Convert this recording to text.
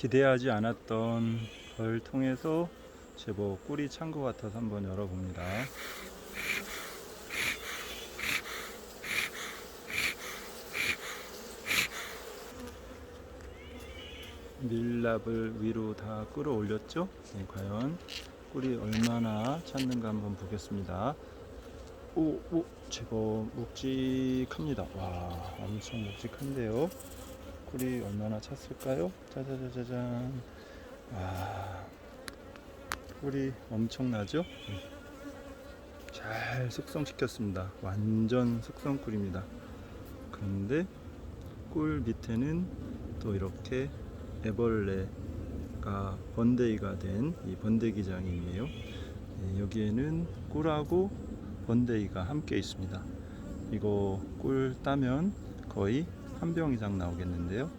기대하지 않았던 걸 통해서 제법 꿀이 찬 것 같아서 한번 열어봅니다. 밀랍을 위로 다 끌어올렸죠? 네, 과연 꿀이 얼마나 찼는가 한번 보겠습니다. 오, 오, 제법 묵직합니다. 와, 엄청 묵직한데요. 꿀이 얼마나 찼을까요? 짜자자자잔. 와, 꿀이 엄청나죠? 네. 잘 숙성시켰습니다. 완전 숙성 꿀입니다. 그런데 꿀 밑에는 또 이렇게 애벌레가 번데기가 된 이 번데기장이에요. 네, 여기에는 꿀하고 번데기가 함께 있습니다. 이거 꿀 따면 거의 한 병 이상 나오겠는데요.